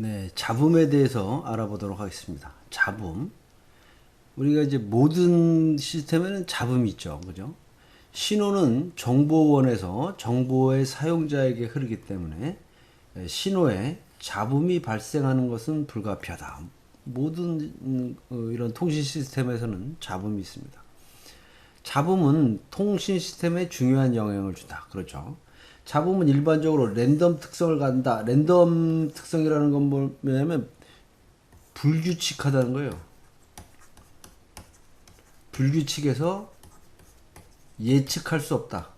네, 잡음에 대해서 알아보도록 하겠습니다. 잡음. 우리가 이제 모든 시스템에는 잡음이 있죠. 그죠? 신호는 정보원에서 정보의 사용자에게 흐르기 때문에 에, 신호에 잡음이 발생하는 것은 불가피하다. 모든 음, 어, 이런 통신 시스템에서는 잡음이 있습니다. 잡음은 통신 시스템에 중요한 영향을 준다. 그렇죠. 잡음은 일반적으로 랜덤 특성을 갖는다. 랜덤 특성이라는 건 뭐냐면 불규칙하다는 거예요. 불규칙해서 예측할 수 없다.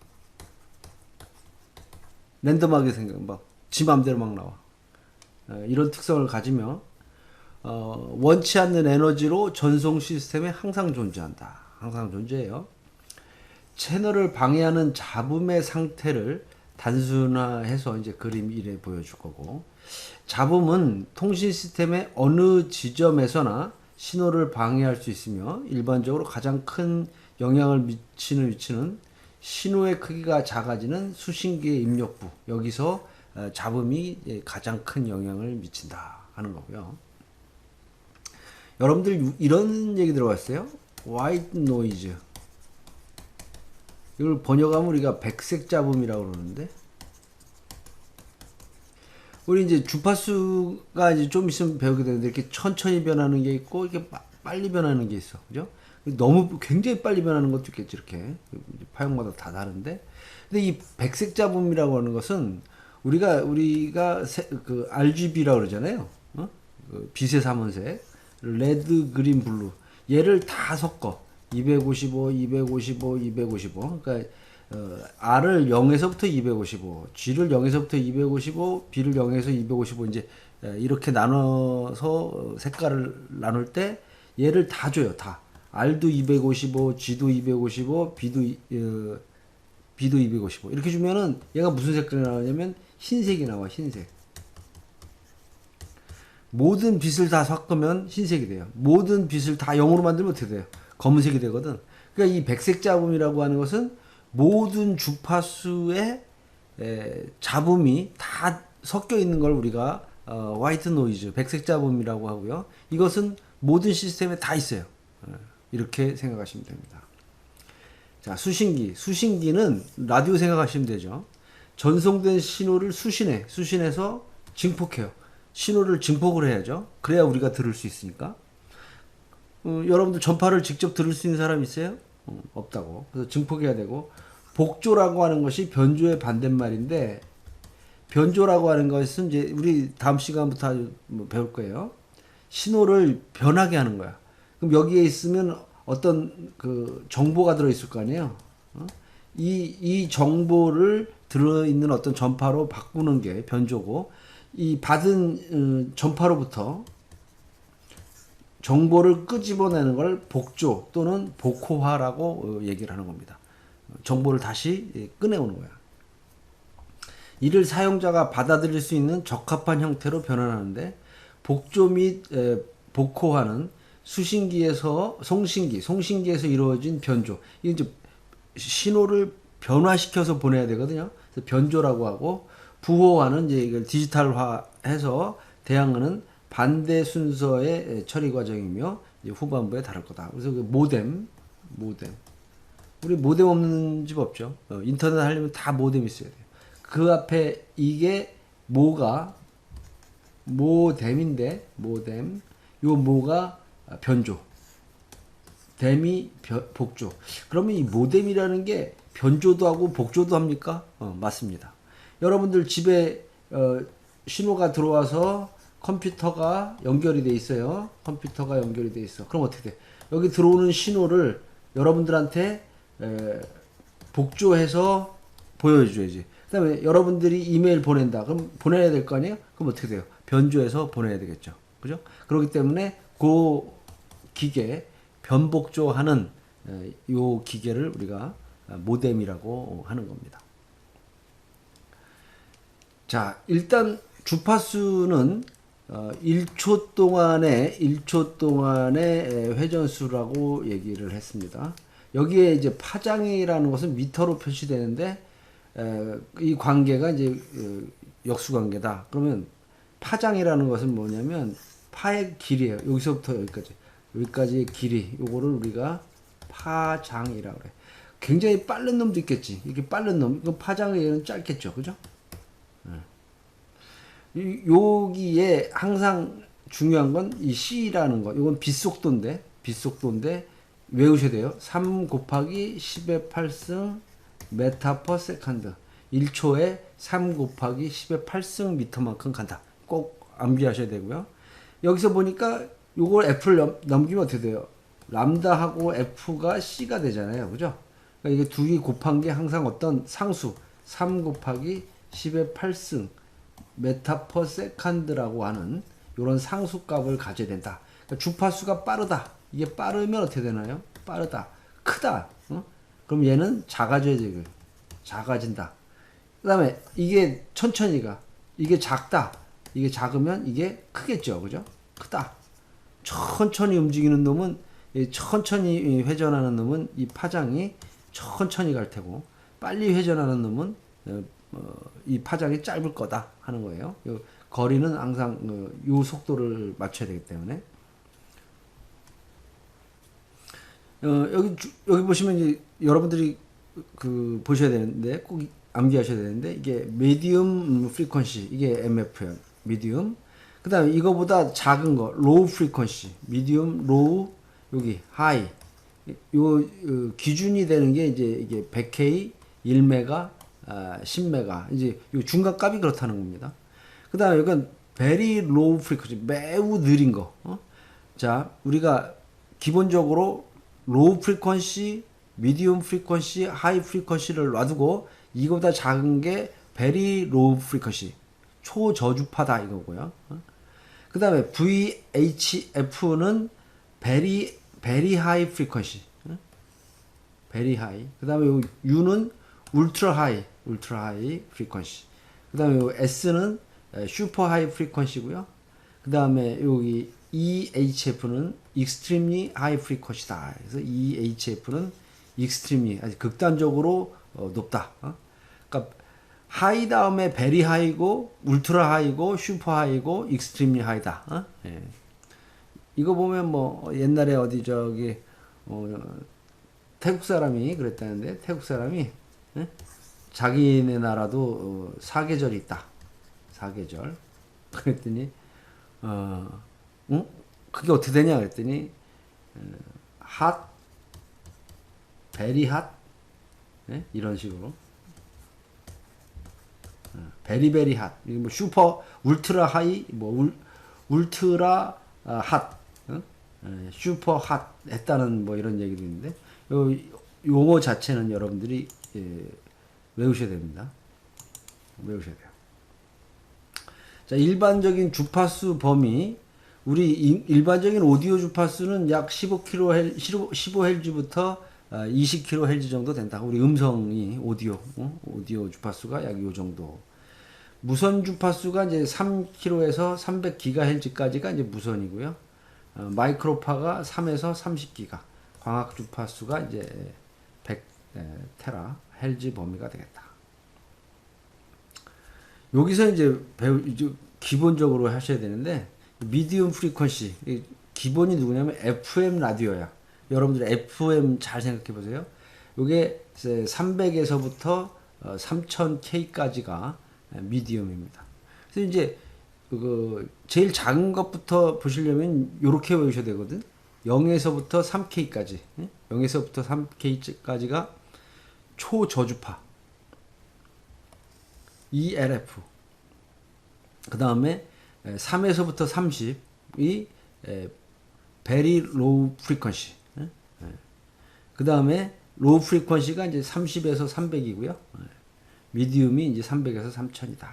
랜덤하게 생각, 막 지 맘대로 막 나와. 어, 이런 특성을 가지며 어, 원치 않는 에너지로 전송 시스템에 항상 존재한다. 항상 존재해요. 채널을 방해하는 잡음의 상태를 단순화해서 이제 그림 1에 보여줄 거고 잡음은 통신 시스템의 어느 지점에서나 신호를 방해할 수 있으며 일반적으로 가장 큰 영향을 미치는 위치는 신호의 크기가 작아지는 수신기의 입력부 여기서 어, 잡음이 예, 가장 큰 영향을 미친다 하는 거고요. 여러분들 유- 이런 얘기 들어봤어요? white noise 이걸 번역하면 우리가 백색 잡음이라고 그러는데? 우리 이제 주파수가 이제 좀 있으면 배우게 되는데 이렇게 천천히 변하는 게 있고 이렇게 빠- 빨리 변하는 게 있어. 그죠? 너무 굉장히 빨리 변하는 것도 있겠지 이렇게. 파형마다 다 다른데. 근데 이 백색 잡음이라고 하는 것은 우리가 우리가 세, 그 RGB라고 그러잖아요. 어? 그 빛의 삼원색. 레드 그린 블루. 얘를 다 섞어 255, 255, 255 그러니까 어, R을 0에서부터 255, G를 0에서부터 255, B를 0에서 255 이제 에, 이렇게 나눠서 어, 색깔을 나눌 때 얘를 다 줘요 다 R도 255, G도 255, B도 이- 어, B도 255 이렇게 주면은 얘가 무슨 색깔이 나오냐면 흰색이 나와 흰색 모든 빛을 다 섞으면 흰색이 돼요. 모든 빛을 다 0으로 만들면 어떻게 돼요? 검은색이 되거든. 그러니까 이 백색 잡음이라고 하는 것은 모든 주파수의 에, 잡음이 다 섞여 있는 걸 우리가 어, 화이트 노이즈, 백색 잡음이라고 하고요. 이것은 모든 시스템에 다 있어요. 어, 이렇게 생각하시면 됩니다. 자, 수신기. 수신기는 라디오 생각하시면 되죠. 전송된 신호를 수신해. 수신해서 증폭해요. 신호를 증폭을 해야죠. 그래야 우리가 들을 수 있으니까. 어, 여러분들 전파를 직접 들을 수 있는 사람 있어요? 어, 없다고. 그래서 증폭해야 되고 복조라고 하는 것이 변조의 반대말인데 변조라고 하는 것은 이제 우리 다음 시간부터 뭐 배울 거예요. 신호를 변하게 하는 거야. 그럼 여기에 있으면 어떤 그 정보가 들어 있을 거 아니에요. 어? 이, 이 정보를 들어있는 어떤 전파로 바꾸는 게 변조고, 이 받은 어, 전파로부터 정보를 끄집어내는 걸 복조 또는 복호화라고 어, 얘기를 하는 겁니다. 정보를 다시 예, 꺼내오는 거야. 이를 사용자가 받아들일 수 있는 적합한 형태로 변환하는데 복조 및 에, 복호화는 수신기에서 송신기, 송신기에서 이루어진 변조. 이제 신호를 변화시켜서 보내야 되거든요. 변조라고 하고 부호화는 이제 이걸 디지털화해서 대항하는 반대 순서의 처리 과정이며 후반부에 다룰 거다. 그래서 그 모뎀, 모뎀. 우리 모뎀 없는 집 없죠. 어, 인터넷 하려면 다 모뎀 있어야 돼요. 그 앞에 이게 모가 모뎀인데 모뎀 요 모가 변조 뎀이 벼- 복조 그러면 이 모뎀이라는 게 변조도 하고 복조도 합니까? 어, 맞습니다. 여러분들 집에 어, 신호가 들어와서 컴퓨터가 연결이 돼 있어요. 컴퓨터가 연결이 돼 있어. 그럼 어떻게 돼? 여기 들어오는 신호를 여러분들한테 에, 복조해서 보여줘야지. 그 다음에 여러분들이 이메일 보낸다. 그럼 보내야 될 거 아니에요? 그럼 어떻게 돼요? 변조해서 보내야 되겠죠. 그죠? 그렇기 때문에 그 기계 변복조하는 에, 요 기계를 우리가 모뎀이라고 하는 겁니다. 자, 일단 주파수는 어, 1초 동안의 1초 동안의 에, 회전수라고 얘기를 했습니다. 여기에 이제 파장이라는 것은 미터로 표시되는데 에, 이 관계가 이제 어, 역수 관계다. 그러면 파장이라는 것은 뭐냐면 파의 길이에요. 여기서부터 여기까지. 여기까지의 길이. 요거를 우리가 파장이라고 그래. 굉장히 빠른 놈도 있겠지. 이렇게 빠른 놈. 이거 파장의 얘는 짧겠죠. 그죠? 이- 여기에 항상 중요한 건 이 C라는 거. 이건 빛속도인데, 빛속도인데 외우셔야 돼요. 3 곱하기 10의 8승 메타 퍼 세컨드. 1초에 3 곱하기 10의 8승 미터만큼 간다. 꼭 암기하셔야 되고요. 여기서 보니까 요걸 F를 넘, 넘기면 어떻게 돼요? 람다하고 F가 C가 되잖아요. 그죠? 그러니까 이게 두개 곱한 게 항상 어떤 상수 3 곱하기 10의 8승 메타 퍼 세컨드라고 하는 이런 상수값을 가져야 된다. 그러니까 주파수가 빠르다. 이게 빠르면 어떻게 되나요? 빠르다. 크다. 어? 그럼 얘는 작아져야 되고 작아진다. 그 다음에 이게 천천히가 이게 작다. 이게 작으면 이게 크겠죠. 그죠? 크다. 천천히 움직이는 놈은 이 천천히 회전하는 놈은 이 파장이 천천히 갈 테고 빨리 회전하는 놈은 어, 어, 이 파장이 짧을 거다 하는 거예요. 요 거리는 항상 어, 요 속도를 맞춰야 되기 때문에 어, 여기 주- 여기 보시면 이제 여러분들이 그 보셔야 되는데 꼭 암기하셔야 되는데 이게 미디움 프리퀀시 이게 MF예요. 미디움. 그다음에 이거보다 작은 거 로우 프리퀀시, 미디움, 로우 여기 하이. 요 어, 기준이 되는 게 이제 이게 100K, 1메가, 아, 10메가 이제 요 중간 값이 그렇다는 겁니다. 그다음에 이건 very low frequency 매우 느린 거. 어? 자, 우리가 기본적으로 low frequency, medium frequency, high frequency를 놔두고 이거보다 작은 게 very low frequency 초저주파다 이거고요. 어? 그다음에 VHF는 very high frequency. 어? very high. 그다음에 요 U는 ultra high frequency. 그다음에 요 S는 에, super high frequency고요. 그 다음에 여기 EHF는 extremely high frequency다. 그래서 EHF는 extremely 아주 극단적으로 어, 높다. 어? 그러니까 하이 다음에 베리 하이고 울트라 하이고 슈퍼 하이고 익스트림리 하이다. 어? 예. 이거 보면 뭐 옛날에 어디 저기 어, 태국 사람이 그랬다는데 태국 사람이 예? 자기네 나라도 어, 사계절이 있다. 사계절. 그랬더니 어, 응? 그게 어떻게 되냐 그랬더니 어, 핫, 베리 핫, 예? 이런 식으로 베리베리 핫, 이게 뭐 슈퍼 울트라 하이, 뭐 울, 울트라 아, 핫, 어? 에, 슈퍼 핫 했다는 뭐 이런 얘기도 있는데 요 용어 자체는 여러분들이 예, 외우셔야 됩니다. 외우셔야 돼요. 자, 일반적인 주파수 범위 우리 이- 일반적인 오디오 주파수는 약 15kHz, 15Hz부터 20kHz 정도 된다. 우리 음성이 오디오, 어? 오디오 주파수가 약 요 정도. 무선 주파수가 이제 3kHz에서 300GHz까지가 이제 무선이고요. 어, 마이크로파가 3에서 30기가. 광학 주파수가 이제 100 테라 헬즈 범위가 되겠다. 여기서 이제 배우 이제 기본적으로 하셔야 되는데 미디움 프리퀀시 이 기본이 누구냐면 FM 라디오야. 여러분들 FM 잘 생각해 보세요. 요게 300에서부터 3000K까지가 미디움입니다. 그래서 이제 그 제일 작은 것부터 보시려면 요렇게 외우셔야 되거든. 0에서부터 3K까지. 0에서부터 3K까지가 초저주파. ELF. 그 다음에 3에서부터 30이 very low frequency. 그 다음에 low frequency가 이제 30에서 300이고요. 미디움이 이제 300에서 3000이다.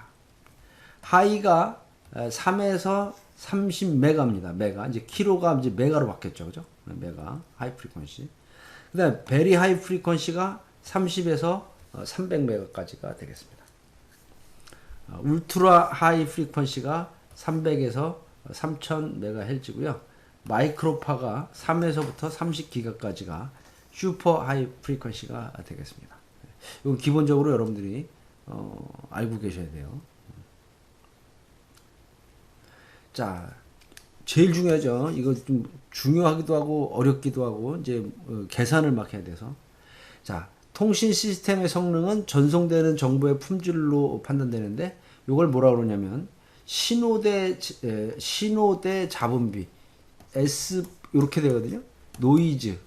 하이가 3에서 30메가입니다. 메가. 이제 키로가 이제 메가로 바뀌었죠. 그죠? 메가. 하이 프리퀀시. 그 다음에 베리 하이 프리퀀시가 30에서 300메가까지가 되겠습니다. 어, 울트라 하이 프리퀀시가 300에서 3000메가헬즈고요. 마이크로파가 3에서부터 30기가까지가 슈퍼 하이 프리퀀시가 되겠습니다. 이건 기본적으로 여러분들이 어, 알고 계셔야 돼요. 자, 제일 중요하죠. 이거 좀 중요하기도 하고 어렵기도 하고 이제 어, 계산을 막 해야 돼서. 자, 통신 시스템의 성능은 전송되는 정보의 품질로 판단되는데 이걸 뭐라 그러냐면 신호대 에, 신호대 잡음비 S 이렇게 되거든요. 노이즈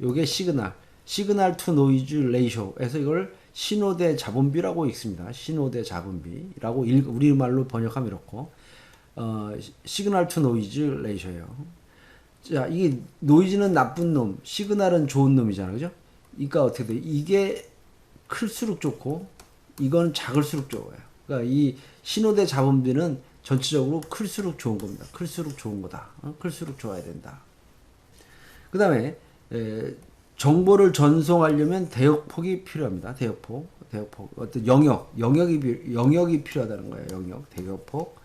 요게 시그널 시그널 투 노이즈 레이쇼에서 이걸 신호대 잡음비라고 읽습니다. 신호대 잡음비라고 읽, 우리말로 번역하면 이렇고 어, 시그널 투 노이즈 레이쇼예요. 자, 이게 노이즈는 나쁜 놈, 시그널은 좋은 놈이잖아요. 그죠? 그러니까 어떻게 돼? 이게 클수록 좋고 이건 작을수록 좋아요. 그러니까 이 신호대 잡음비는 전체적으로 클수록 좋은 겁니다. 클수록 좋은 거다. 어? 클수록 좋아야 된다. 그 다음에 정보를 전송하려면 대역폭이 필요합니다. 대역폭, 대역폭 어떤 영역, 영역이 비- 영역이 필요하다는 거예요. 영역, 대역폭.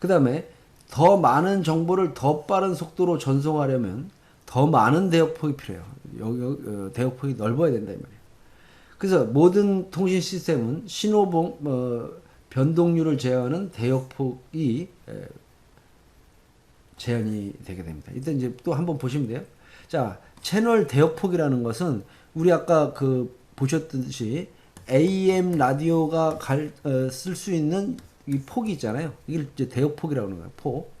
그 다음에 더 많은 정보를 더 빠른 속도로 전송하려면 더 많은 대역폭이 필요해요. 영역, 어, 대역폭이 넓어야 된다 이 말이에요. 그래서 모든 통신 시스템은 신호봉 어, 변동률을 제어하는 대역폭이 에, 제한이 되게 됩니다. 이때 이제 또 한번 보시면 돼요. 자, 채널 대역폭이라는 것은 우리 아까 그 보셨듯이 AM 라디오가 어, 쓸수 있는 이 폭이 있잖아요. 이걸 이제 대역폭이라고 하는 거예요. 폭.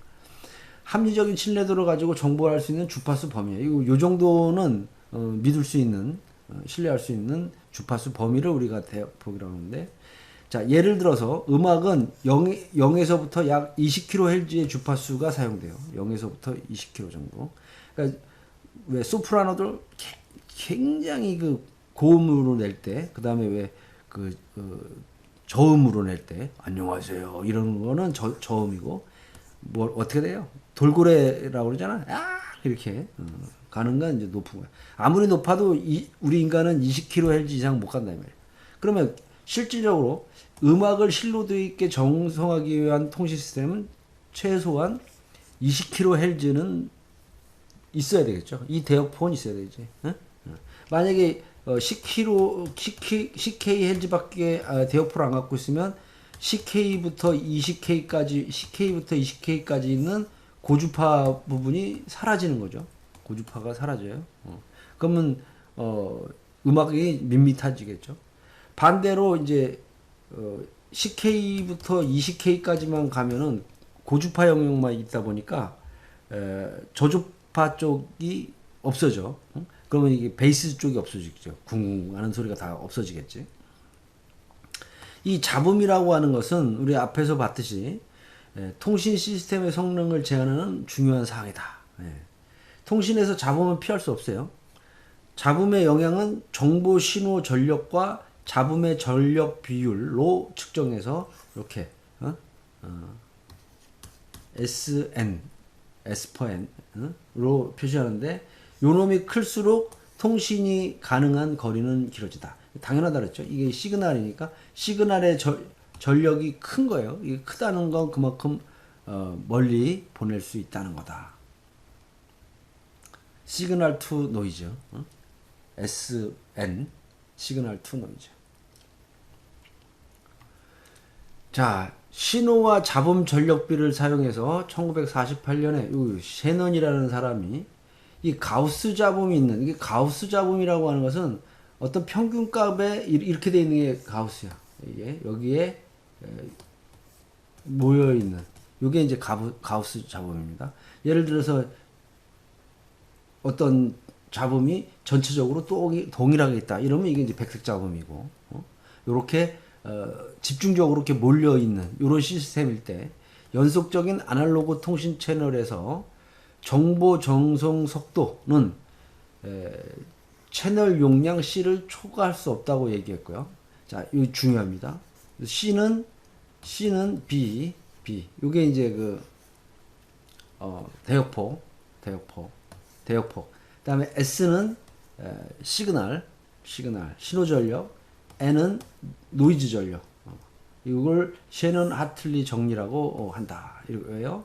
합리적인 신뢰도를 가지고 정보를 할 수 있는 주파수 범위예요. 이거 요 정도는 어, 믿을 수 있는 어, 신뢰할 수 있는 주파수 범위를 우리가 대역폭이라고 하는데 자, 예를 들어서 음악은 0, 0에서부터 약 20kHz의 주파수가 사용돼요. 0에서부터 20kHz 정도. 그러니까 왜 소프라노들 개- 굉장히 그 고음으로 낼 때, 그 다음에 왜그 그 저음으로 낼 때, 안녕하세요. 이런 거는 저, 저음이고, 뭐, 어떻게 돼요? 돌고래라고 그러잖아. 아! 이렇게 어, 가는 건 이제 높은 거야. 아무리 높아도 이, 우리 인간은 20kHz 이상 못 간다 이 말이야. 그러면 실질적으로 음악을 실로드 있게 정성하기 위한 통신 시스템은 최소한 20kHz는 있어야 되겠죠. 이 대역폭은 있어야 되지. 응? 응. 만약에 어, 10kg, 10K헤르츠밖에 아, 대역폭을 안 갖고 있으면 10K부터 20K까지, 10K부터 20K까지 있는 고주파 부분이 사라지는 거죠. 고주파가 사라져요. 어. 그러면 어, 음악이 밋밋해지겠죠. 반대로 이제 어, 10K부터 20K까지만 가면은 고주파 영역만 있다 보니까 에, 저주파 쪽이 없어져. 응? 그러면 이게 베이스 쪽이 없어지겠죠. 쿵 하는 소리가 다 없어지겠지. 이 잡음이라고 하는 것은 우리 앞에서 봤듯이 에, 통신 시스템의 성능을 제한하는 중요한 사항이다. 예. 통신에서 잡음은 피할 수 없어요. 잡음의 영향은 정보 신호 전력과 잡음의 전력 비율로 측정해서 이렇게 어? 어, SN, S per N로 표시하는데 요 놈이 클수록 통신이 가능한 거리는 길어지다. 당연하다 그랬죠. 이게 시그널이니까 시그널의 절, 전력이 큰 거예요. 이게 크다는 건 그만큼 어, 멀리 보낼 수 있다는 거다. 시그널 투 노이즈 어? SN 시그널 투 노이즈 자 신호와 잡음 전력비를 사용해서 1948년에 요 셰넌이라는 사람이 이 가우스 잡음이 있는 이게 가우스 잡음이라고 하는 것은 어떤 평균값에 이- 이렇게 돼 있는 게 가우스야 이게 여기에 에, 모여 있는 이게 이제 가우스 잡음입니다. 예를 들어서 어떤 잡음이 전체적으로 또 동일하게 있다. 이러면 이게 이제 백색 잡음이고, 어? 요렇게, 어, 집중적으로 이렇게 몰려 있는 요런 시스템일 때, 연속적인 아날로그 통신 채널에서 정보 전송 속도는 에, 채널 용량 C를 초과할 수 없다고 얘기했고요. 자, 이거 중요합니다. C는 C는 B, B. 요게 이제 그 어, 대역폭, 대역폭, 대역폭. 그 다음에 S는 에, 시그널, 시그널, 신호 전력. N은 노이즈 전력. 어, 이걸 셰넌 하틀리 정리라고 어, 한다. 이거예요.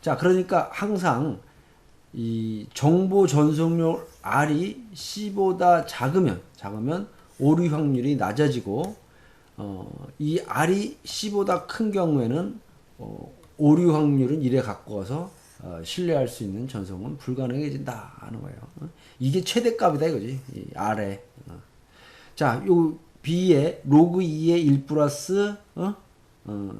자, 그러니까 항상 이 정보 전송률 R이 C보다 작으면 작으면 오류 확률이 낮아지고 어, 이 R이 C보다 큰 경우에는 어, 오류 확률은 1에 가까워서 어, 신뢰할 수 있는 전송은 불가능해진다 하는 거예요. 어? 이게 최대값이다 이거지. 이 R에. 어. 자, 요 B에 로그 2의 1 플러스 어? 어,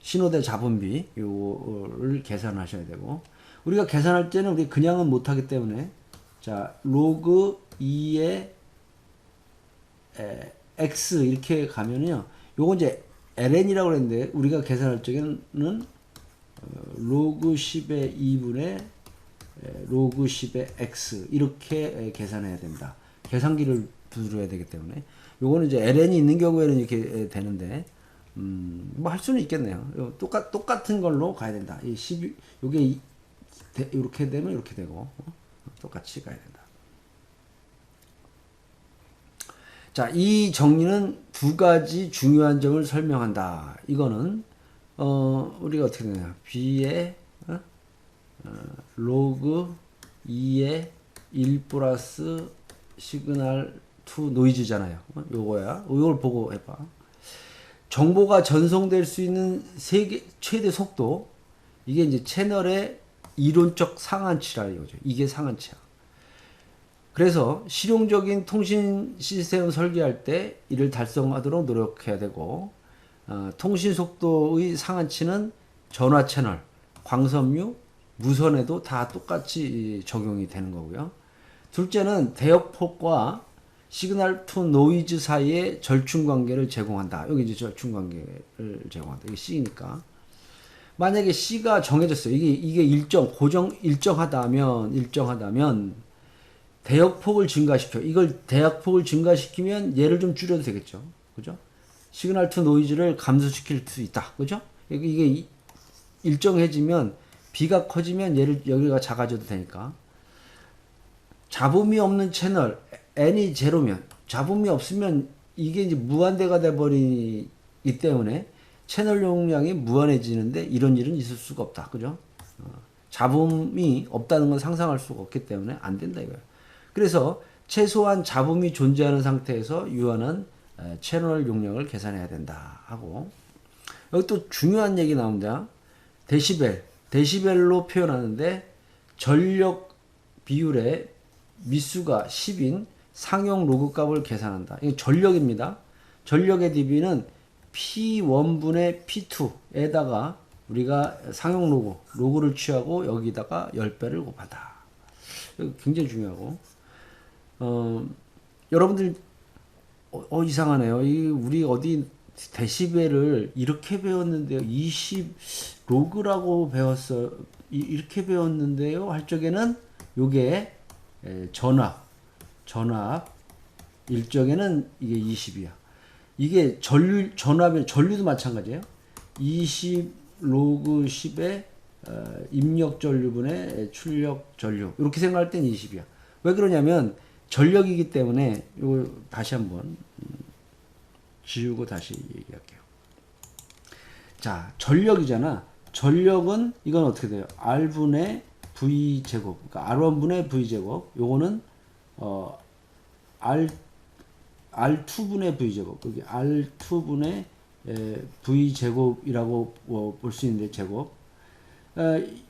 신호대 잡음비 요를 계산하셔야 되고 우리가 계산할 때는 우리 그냥은 못하기 때문에 자 로그 2의 에, x 이렇게 가면요 요거 이제 ln이라고 그랬는데 우리가 계산할 적에는 어, 로그 10의 2분의 에, 로그 10의 x 이렇게 에, 계산해야 된다. 계산기를 두드려야 되기 때문에 요거는 이제 ln이 있는 경우에는 이렇게 에, 되는데 음, 뭐 할 수는 있겠네요. 요 똑같 똑같은 걸로 가야 된다. 이 12, 요게 이렇게 되면 이렇게 되고 어? 똑같이 가야 된다. 자, 이 정리는 두 가지 중요한 점을 설명한다. 이거는 어, 우리가 어떻게 되냐? b의 어? 어, 로그 2의 1 플러스 시그널 투 노이즈잖아요. 어? 요거야. 이걸 보고 해봐. 정보가 전송될 수 있는 세계 최대 속도 이게 이제 채널의 이론적 상한치라 이거죠. 이게 상한치야. 그래서 실용적인 통신 시스템을 설계할 때 이를 달성하도록 노력해야 되고 어, 통신 속도의 상한치는 전화 채널, 광섬유, 무선에도 다 똑같이 적용이 되는 거고요. 둘째는 대역폭과 시그널 투 노이즈 사이의 절충 관계를 제공한다. 여기 이제 절충 관계를 제공한다. 이게 C니까. 만약에 C가 정해졌어요. 이게 이게 일정 고정 일정하다면 일정하다면 대역폭을 증가시켜. 이걸 대역폭을 증가시키면 얘를 좀 줄여도 되겠죠. 그죠? 시그널 투 노이즈를 감소시킬 수 있다. 그죠? 이게 일정해지면 B가 커지면 얘를 여기가 작아져도 되니까. 잡음이 없는 채널 n이 제로면 잡음이 없으면 이게 이제 무한대가 돼 버리기 때문에 채널 용량이 무한해지는데 이런 일은 있을 수가 없다. 그죠? 어, 잡음이 없다는 건 상상할 수가 없기 때문에 안 된다 이거예요. 그래서 최소한 잡음이 존재하는 상태에서 유한한 에, 채널 용량을 계산해야 된다 하고 여기 또 중요한 얘기 나옵니다. 데시벨, 데시벨로 표현하는데 전력 비율의 미수가 10인 상용 로그 값을 계산한다. 이게 전력입니다. 전력의 dB는 P1분의 P2에다가 우리가 상용 로그, 로그를 취하고 여기다가 10배를 곱한다. 이거 굉장히 중요하고. 어, 여러분들, 어, 어, 이상하네요. 이, 우리 어디 데시벨을 이렇게 배웠는데요. 20 로그라고 배웠어. 이, 이렇게 배웠는데요. 할 적에는 요게 에, 전압, 전압 일정에는 이게 20이야. 이게 전류 전압이 전류도 마찬가지예요. 20 로그 10의 어, 입력 전류분의 출력 전류 이렇게 생각할 땐 20이야. 왜 그러냐면 전력이기 때문에 이거 다시 한번 음, 지우고 다시 얘기할게요. 자, 전력이잖아. 전력은 이건 어떻게 돼요? R분의 V 제곱. 그러니까 R1분의 V 제곱. 요거는 어 R R2분의 V 제곱. 여기 R2분의 에, V 제곱이라고 어, 볼수 있는데 제곱. 어,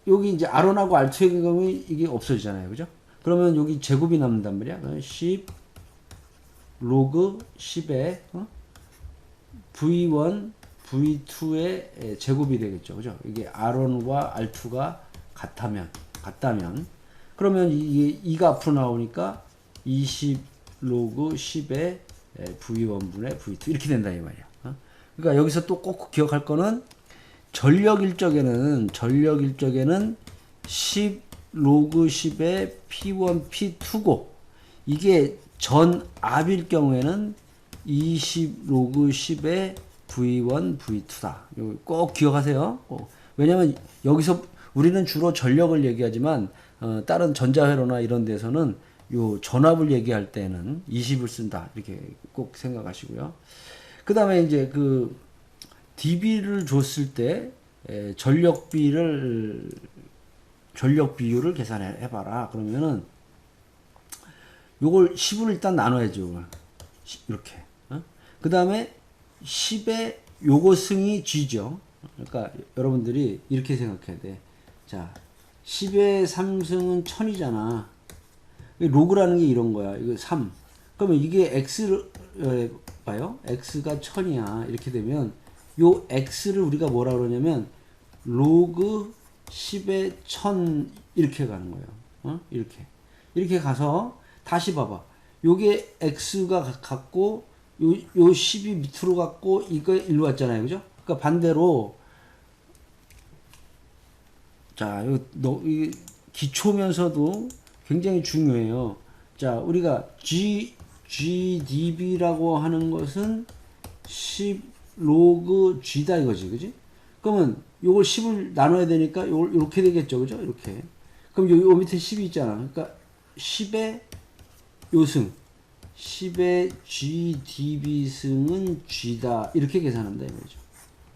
여기 이제 R1하고 R2의 경우에 이게 없어지잖아요. 그죠? 그러면 여기 제곱이 남는단 말이야. 10 로그 10에 어? V1 V2의 제곱이 되겠죠. 그죠? 이게 R1과 R2가 같다면, 같다면, 그러면 이게 2가 앞으로 나오니까 20 로그 10의 V1분의 V2 이렇게 된다 이 말이야. 어? 그러니까 여기서 또 꼭 기억할 거는 전력 일적에는 전력 일적에는 10 로그 10의 P1 P2고 이게 전 압일 경우에는 20 로그 10의 V1 V2다. 꼭 기억하세요. 어, 왜냐면 여기서 우리는 주로 전력을 얘기하지만 어, 다른 전자회로나 이런 데서는 요 전압을 얘기할 때는 20을 쓴다. 이렇게 꼭 생각하시고요. 그 다음에 이제 그 dB를 줬을 때 에, 전력비를 전력 비율을 계산해 봐라. 그러면은 요걸 10을 일단 나눠야죠. 이렇게. 어? 그 다음에 10의 요거 승이 G죠. 그러니까 여러분들이 이렇게 생각해야 돼. 자, 10의 3승은 1000이잖아. 로그라는 게 이런 거야. 이거 3. 그러면 이게 x를 에, 봐요. x가 1000이야. 이렇게 되면 요 x를 우리가 뭐라 그러냐면 로그 10의 1000 이렇게 가는 거예요. 어? 이렇게. 이렇게 가서 다시 봐봐. 요게 x가 가- 같고 요, 요 10이 밑으로 갔고 이거 일로 왔잖아요. 그죠? 그러니까 반대로 자, 요, 너, 이 기초면서도 굉장히 중요해요. 자, 우리가 G, GDB라고 하는 것은 10 로그 G다 이거지, 그지? 그러면 요걸 10을 나눠야 되니까 요걸 이렇게 되겠죠, 그죠? 이렇게. 그럼 요, 요 밑에 10이 있잖아. 그러니까 10의 요승, 10의 GDB 승은 G다 이렇게 계산한다 이거죠.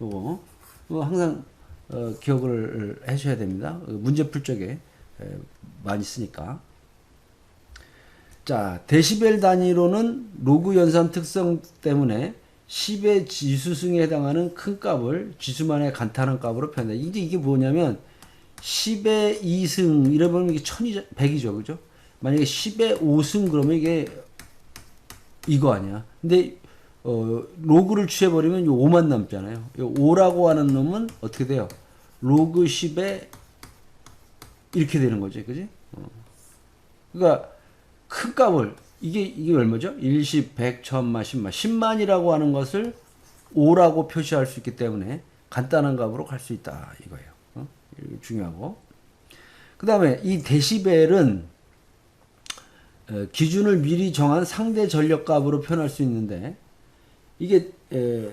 요거, 요거 항상 어, 기억을 해줘야 됩니다. 어, 문제 풀 적에 에, 많이 쓰니까. 자, 데시벨 단위로는 로그 연산 특성 때문에 10의 지수승에 해당하는 큰 값을 지수만의 간단한 값으로 표현한다. 이제 이게 뭐냐면 10의 2승 이러면 이게 1000이 100이죠. 그죠? 만약에 10의 5승 그러면 이게 이거 아니야. 근데 어, 로그를 취해 버리면 요 5만 남잖아요. 요 5라고 하는 놈은 어떻게 돼요? 로그 10에 이렇게 되는 거죠. 그지? 어. 그러니까 큰 값을 이게 이게 얼마죠? 1, 10, 100, 1000만, 10만. 10만이라고 하는 것을 5라고 표시할 수 있기 때문에 간단한 값으로 갈 수 있다 이거예요. 어? 중요하고. 그 다음에 이 데시벨은 에, 기준을 미리 정한 상대 전력값으로 표현할 수 있는데 이게 에,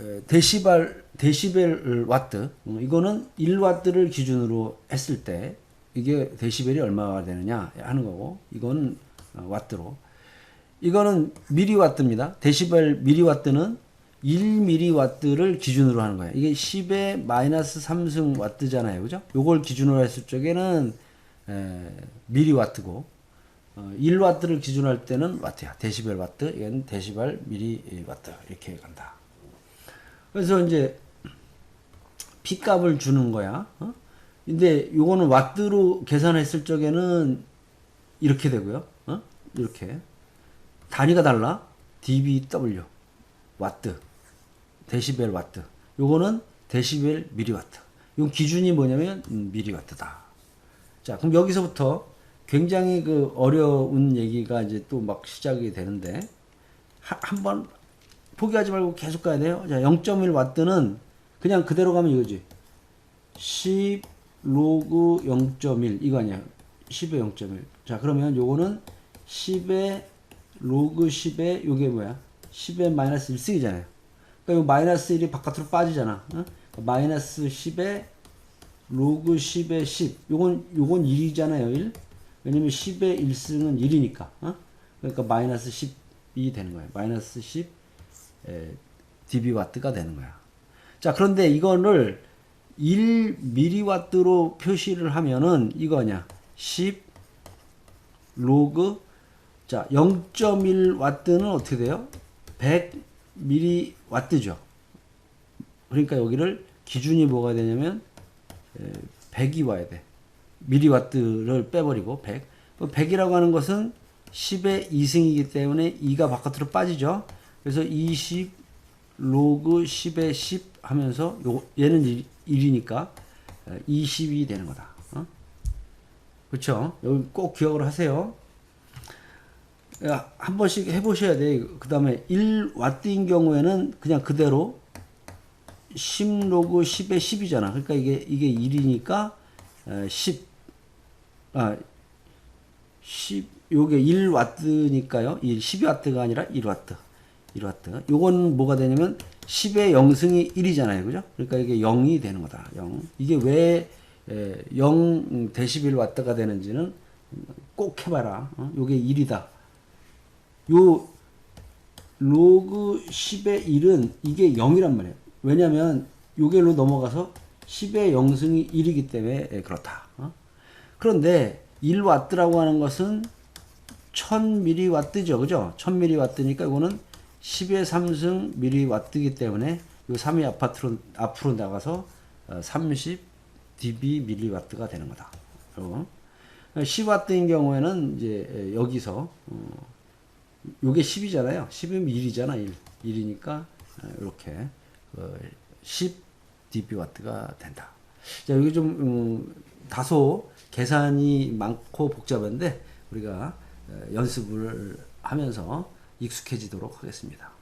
에, 데시벨 데시벨 와트 어, 이거는 1와트를 기준으로 했을 때 이게 데시벨이 얼마가 되느냐 하는 거고 이거는 어, 와트로 이거는 미리와트입니다. 데시벨 미리와트는 1미리와트를 기준으로 하는 거예요. 이게 10의 마이너스 3승 와트잖아요. 그죠? 요걸 기준으로 했을 적에는 에, 미리와트고 어, 1와트를 기준으로 할 때는 와트야. 데시벨 와트. 이건 데시벨 미리와트. 이렇게 간다. 그래서 이제 P 값을 주는 거야. 어? 근데 요거는 와트로 계산했을 적에는 이렇게 되고요. 어? 이렇게. 단위가 달라. dBW. 와트. 데시벨 와트. 요거는 데시벨 미리와트. 요 기준이 뭐냐면 음, 미리와트다. 자, 그럼 여기서부터 굉장히 그 어려운 얘기가 이제 또 막 시작이 되는데 하- 한번 포기하지 말고 계속 가야 돼요. 자, 0.1 와트는 그냥 그대로 가면 이거지. 10 로그 0.1 이거 아니야. 10의 0.1. 자, 그러면 요거는 10의 로그 10의 요게 뭐야? 10의 마이너스 1승이잖아요. 그러니까 요 마이너스 1이 바깥으로 빠지잖아. 어? 마이너스 10의 로그 10의 10. 요건 요건 1이잖아요. 1. 왜냐면 10의 1승은 1이니까. 어? 그러니까 마이너스 10이 되는 거예요. 마이너스 10 에, dB와트가 되는 거야. 자, 그런데 이거를 1mW로 표시를 하면은 이거냐? 10 로그 자, 0.1 와트는 어떻게 돼요? 100mW죠. 그러니까 여기를 기준이 뭐가 되냐면 에, 100이 와야 돼. 미리와트를 빼버리고 100. 100이라고 하는 것은 10의 2승이기 때문에 2가 바깥으로 빠지죠. 그래서 20 로그 10의 10 하면서 요 얘는 1, 1이니까 20이 되는 거다. 어? 그렇죠? 여기 꼭 기억을 하세요. 야, 한 번씩 해보셔야 돼. 그 다음에 1와트인 경우에는 그냥 그대로 10 로그 10의 10이잖아. 그러니까 이게, 이게 1이니까 10, 아, 10, 요게 1와트니까요. 1, 12와트가 아니라 1와트. 1와트. 요건 뭐가 되냐면 10의 0승이 1이잖아요. 그죠? 그러니까 이게 0이 되는 거다. 0. 이게 왜 에, 0 데시벨 와트가 되는지는 꼭 해봐라. 어? 요게 1이다. 요 로그 10의 1은 이게 0이란 말이에요. 왜냐면 요게로 넘어가서 10의 0승이 1이기 때문에 예, 그렇다. 어? 그런데 1와트라고 하는 것은 1000mW죠. 그죠? 1000mW니까 이거는 10의 3승 mW이기 때문에 요 3이 아파트로 앞으로 나가서 어, 30 dB 밀리와트가 되는 거다. 어. 10와트인 경우에는 이제 여기서 어, 요게 10이잖아요. 10이면 1이잖아. 1. 1이니까 이렇게 어, 10 dB와트가 된다. 자, 여기 좀 음, 다소 계산이 많고 복잡한데 우리가 어, 연습을 하면서 익숙해지도록 하겠습니다.